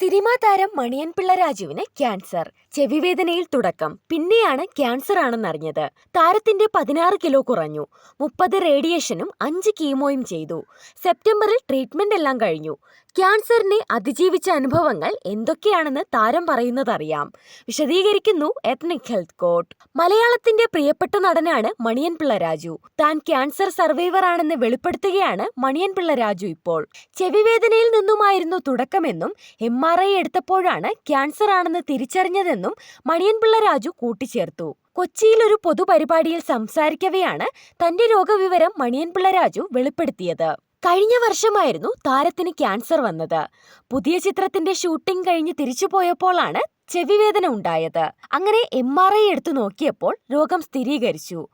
Cinema താരം മണിയൻ പിള്ള രാജുവിന് cancer. ചെവിവേദനയിൽ തുടക്കം. പിന്നെയാണ് ക്യാൻസർ ആണെന്നറിഞ്ഞത് താരത്തിന്റെ പതിനാറ് കിലോ കുറഞ്ഞു. മുപ്പത് റേഡിയേഷനും അഞ്ച് കീമോയും ചെയ്തു. സെപ്റ്റംബറിൽ ട്രീറ്റ്മെന്റ് എല്ലാം കഴിഞ്ഞു. ക്യാൻസറിനെ അതിജീവിച്ച അനുഭവങ്ങൾ എന്തൊക്കെയാണെന്ന് താരം പറയുന്നതറിയാം. വിശദീകരിക്കുന്നു എത്നിക് ഹെൽത്ത് കോട്ട് മലയാളത്തിന്റെ പ്രിയപ്പെട്ട നടനാണ് മണിയൻ പിള്ള രാജു. താൻ ക്യാൻസർ സർവൈവർ ആണെന്ന് വെളിപ്പെടുത്തുകയാണ് മണിയൻ പിള്ള രാജു ഇപ്പോൾ. ചെവിവേദനയിൽ നിന്നുമായിരുന്നു തുടക്കമെന്നും എം. എടുത്തപ്പോഴാണ് ക്യാൻസർ ആണെന്ന് തിരിച്ചറിഞ്ഞതെന്നും മണിയൻപിള്ള രാജു കൂട്ടിച്ചേർത്തു. കൊച്ചിയിൽ ഒരു പൊതുപരിപാടിയിൽ സംസാരിക്കവെയാണ് തന്റെ രോഗവിവരം മണിയൻപിള്ള രാജു വെളിപ്പെടുത്തിയത്. കഴിഞ്ഞ വർഷമായിരുന്നു താരത്തിന് ക്യാൻസർ വന്നത്. പുതിയ ചിത്രത്തിന്റെ ഷൂട്ടിംഗ് കഴിഞ്ഞ് തിരിച്ചുപോയപ്പോഴാണ് ചെവിവേദന ഉണ്ടായത്. അങ്ങനെ എം ആർ ഐ എടുത്തു നോക്കിയപ്പോൾ രോഗം സ്ഥിരീകരിച്ചു.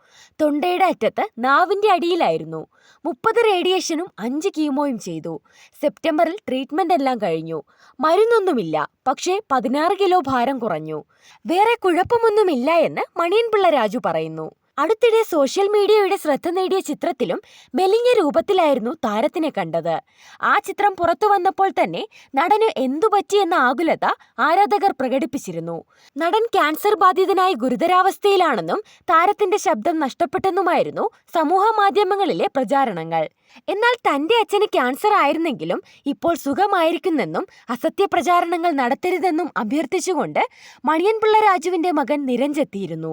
തൊണ്ടയുടെ അറ്റത്ത് നാവിന്റെ അടിയിലായിരുന്നു. മുപ്പത് റേഡിയേഷനും അഞ്ച് കീമോയും ചെയ്തു. സെപ്റ്റംബറിൽ ട്രീറ്റ്മെന്റ് എല്ലാം കഴിഞ്ഞു. മരുന്നൊന്നുമില്ല. പക്ഷേ പതിനാറ് കിലോ ഭാരം കുറഞ്ഞു. വേറെ കുഴപ്പമൊന്നുമില്ല എന്ന് മണിയൻപിള്ള രാജു പറയുന്നു. അടുത്തിടെ സോഷ്യൽ മീഡിയയുടെ ശ്രദ്ധ നേടിയ ചിത്രത്തിലും മെലിഞ്ഞ രൂപത്തിലായിരുന്നു താരത്തിനെ കണ്ടത്. ആ ചിത്രം പുറത്തു വന്നപ്പോൾ തന്നെ നടന് എന്തു പറ്റിയെന്ന ആകുലത ആരാധകർ പ്രകടിപ്പിച്ചിരുന്നു. നടൻ ക്യാൻസർ ബാധിതനായി ഗുരുതരാവസ്ഥയിലാണെന്നും താരത്തിന്റെ ശബ്ദം നഷ്ടപ്പെട്ടെന്നുമായിരുന്നു സമൂഹ മാധ്യമങ്ങളിലെ പ്രചാരണങ്ങൾ. എന്നാൽ തന്റെ അച്ഛന് ക്യാൻസർ ആയിരുന്നെങ്കിലും ഇപ്പോൾ സുഖമായിരിക്കുന്നെന്നും അസത്യ പ്രചാരണങ്ങൾ നടത്തരുതെന്നും അഭ്യർത്ഥിച്ചുകൊണ്ട് മണിയൻപിള്ള രാജുവിന്റെ മകൻ നിരഞ്ജെത്തിയിരുന്നു.